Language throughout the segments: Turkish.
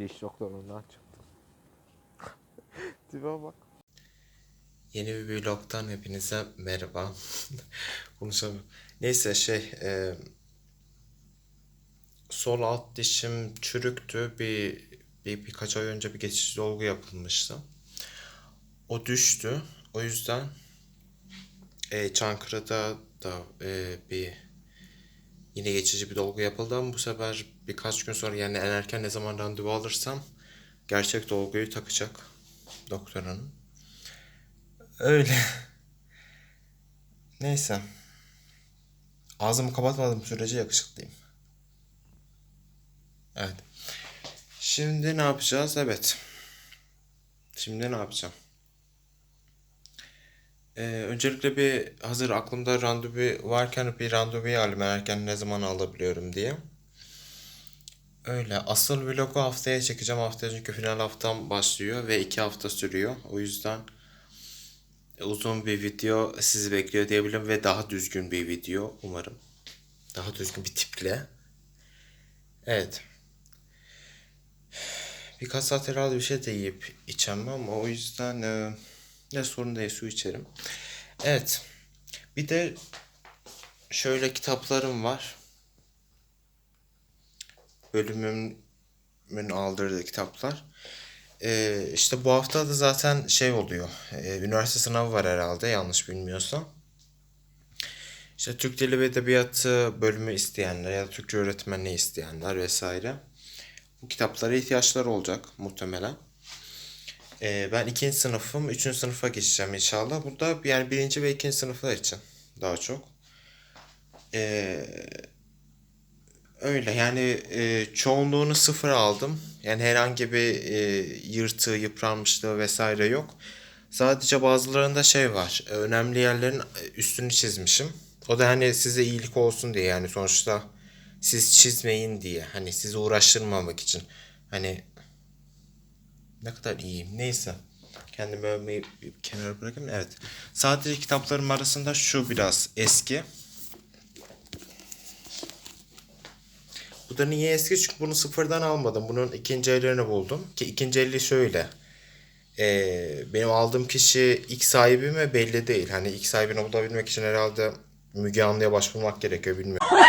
Diş doktorundan çıktım. Tipe bak. Yeni bir vlogtan hepinize merhaba. Konuşamıyorum. Neyse şey e, sol alt dişim çürüktü. Bir, bir birkaç ay önce bir geçici dolgu yapılmıştı. O düştü. O yüzden e, Çankırı'da da e, bir yine geçici bir dolgu yapıldı ama bu sefer birkaç gün sonra yani en erken ne zaman randevu alırsam gerçek dolguyu takacak doktor hanım. Öyle. Neyse. Ağzımı kapatmadığım sürece yakışıklıyım. Evet. Şimdi ne yapacağız? Evet. Şimdi ne yapacağım? Ee, öncelikle bir hazır aklımda randevu varken bir randevuyu alayım erken ne zaman alabiliyorum diye. Öyle. Asıl vlogu haftaya çekeceğim. Haftaya çünkü final haftam başlıyor ve iki hafta sürüyor. O yüzden uzun bir video sizi bekliyor diyebilirim ve daha düzgün bir video umarım. Daha düzgün bir tiple. Evet. Birkaç saat herhalde bir şey de yiyip içemem o yüzden e, ne sorun değil su içerim. Evet. Bir de şöyle kitaplarım var. Bölümümün aldırdığı kitaplar. Ee, işte bu hafta da zaten şey oluyor. Ee, üniversite sınavı var herhalde yanlış bilmiyorsam. İşte Türk Dili ve Edebiyatı bölümü isteyenler ya da Türkçe öğretmenliği isteyenler vesaire. Bu kitaplara ihtiyaçları olacak muhtemelen. Ee, ben ikinci sınıfım, üçüncü sınıfa geçeceğim inşallah. Burada yani birinci ve ikinci sınıflar için daha çok. Ee, Öyle yani e, çoğunluğunu sıfır aldım. Yani herhangi bir e, yırtığı, yıpranmışlığı vesaire yok. Sadece bazılarında şey var. e, Önemli yerlerin üstünü çizmişim. O da hani size iyilik olsun diye yani sonuçta siz çizmeyin diye. Hani sizi uğraştırmamak için. Hani ne kadar iyiyim. Neyse. Kendimi övmeyi kenara bırakayım. Evet. Sadece kitaplarım arasında şu biraz eski. Bu da niye eski? Çünkü bunu sıfırdan almadım. Bunun ikinci ellerini buldum. Ki ikinci eli şöyle. Ee, benim aldığım kişi ilk sahibi mi belli değil. Hani ilk sahibini bulabilmek için herhalde Müge Anlı'ya başvurmak gerekiyor bilmiyorum.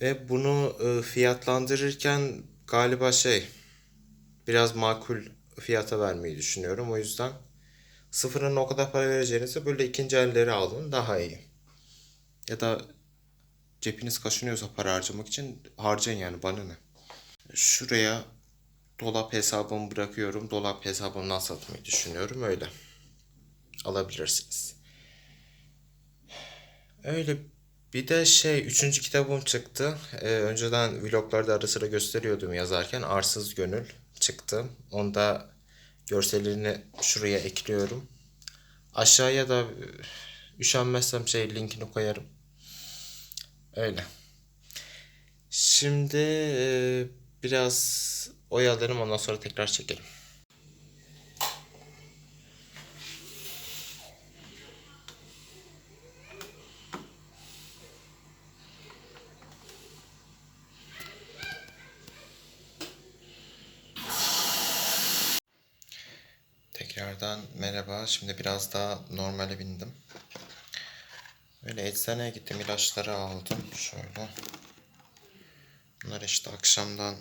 Ve e, fiyatlandırırken galiba şey biraz makul fiyata vermeyi düşünüyorum. O yüzden sıfırına o kadar para vereceğinize böyle ikinci elleri alın daha iyi. Ya da cebiniz kaşınıyorsa para harcamak için harcayın yani bana ne. Şuraya dolap hesabımı bırakıyorum. Dolap hesabımdan satmayı düşünüyorum öyle. Alabilirsiniz. Öyle bir de şey üçüncü kitabım çıktı. Ee, önceden vloglarda ara sıra gösteriyordum yazarken. Arsız Gönül çıktı. Onda görsellerini şuraya ekliyorum. Aşağıya da e, üşenmezsem şey linkini koyarım. Öyle. Şimdi e, biraz oyalanırım ondan sonra tekrar çekelim. Tekrardan merhaba. Şimdi biraz daha normale bindim. Öyle eczaneye gittim. ilaçları aldım. Şöyle. Bunları işte akşamdan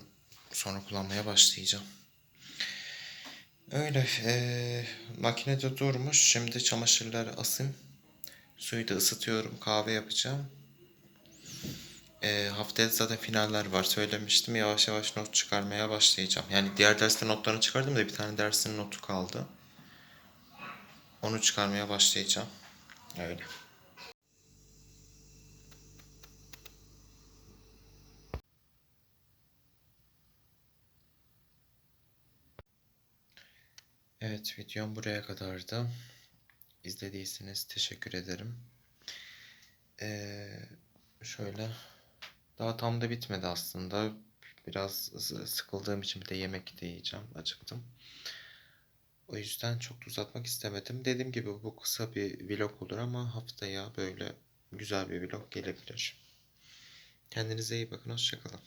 sonra kullanmaya başlayacağım. Öyle. eee makinede durmuş. Şimdi çamaşırları asayım. Suyu da ısıtıyorum. Kahve yapacağım. Eee haftaya zaten finaller var. Söylemiştim. Yavaş yavaş not çıkarmaya başlayacağım. Yani diğer derste notlarını çıkardım da bir tane dersin notu kaldı. Onu çıkarmaya başlayacağım. Öyle. Evet videom buraya kadardı. İzlediyseniz teşekkür ederim. Ee, şöyle daha tam da bitmedi aslında. Biraz sıkıldığım için bir de yemek de yiyeceğim. Acıktım. O yüzden çok uzatmak istemedim. Dediğim gibi bu kısa bir vlog olur ama haftaya böyle güzel bir vlog gelebilir. Kendinize iyi bakın. Hoşçakalın.